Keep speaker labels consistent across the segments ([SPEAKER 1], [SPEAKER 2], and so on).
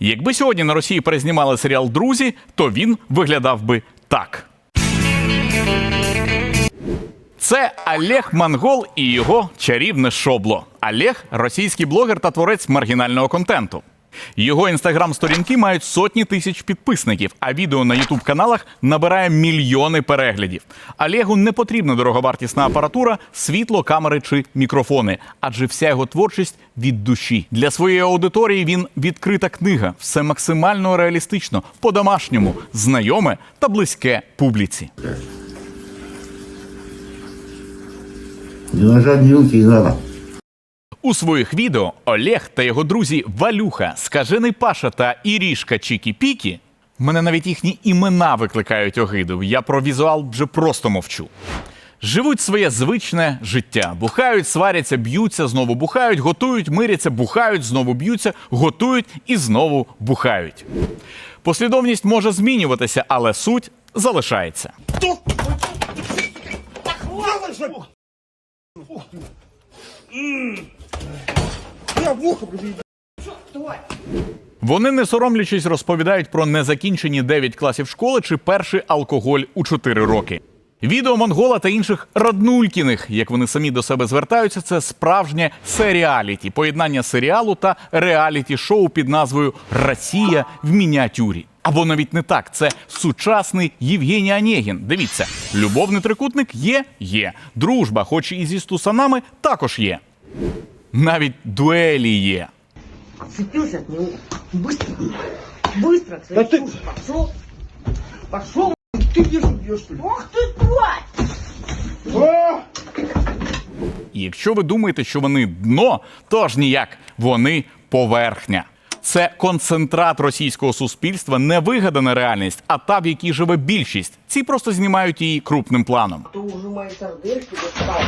[SPEAKER 1] Якби сьогодні на Росії перезнімали серіал Друзі, то він виглядав би так. Це Олег Монгол і його чарівне шобло. Олег російський блогер та творець маргінального контенту. Його інстаграм-сторінки мають сотні тисяч підписників, а відео на ютуб каналах набирає мільйони переглядів. Олегу не потрібна дороговартісна апаратура, світло, камери чи мікрофони, адже вся його творчість від душі. Для своєї аудиторії він відкрита книга, все максимально реалістично, по-домашньому, знайоме та близьке публіці.
[SPEAKER 2] Не нажать руки надо.
[SPEAKER 1] У своїх відео Олег та його друзі Валюха, Скажений Паша та Ірішка Чікі Пікі. Мене навіть їхні імена викликають огиду. Я про візуал вже просто мовчу. Живуть своє звичне життя. Бухають, сваряться, б'ються, знову бухають, готують, миряться, бухають, знову б'ються, готують і знову бухають. Послідовність може змінюватися, але суть залишається. Вони, не соромлячись, розповідають про незакінчені 9 класів школи чи перший алкоголь у 4 роки. Відео Монгола та інших раднулькіних, як вони самі до себе звертаються, це справжнє серіаліті, поєднання серіалу та реаліті-шоу під назвою Росія в мініатюрі. Або навіть не так, це сучасний Євгеній Онєгін. Дивіться, любовний трикутник є, є. Дружба, хоч і зі стусанами, також є. Навіть дуелі є.
[SPEAKER 3] Отцепился от него. Быстро. Быстро к своей суши пошел. Пошел.
[SPEAKER 4] Ты где же бьешь, что ли?
[SPEAKER 3] Ох ты, тварь!
[SPEAKER 4] А!
[SPEAKER 1] І якщо ви думаєте, що вони дно, то ж ніяк вони поверхня. Це концентрат російського суспільства, не вигадана реальність, а та, в якій живе більшість. Ці просто знімають її крупним планом.
[SPEAKER 3] Ты уже мои сардельки достал.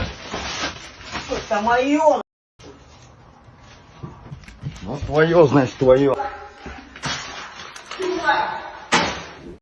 [SPEAKER 3] Это мое.
[SPEAKER 2] Ну, твое, значит, твое.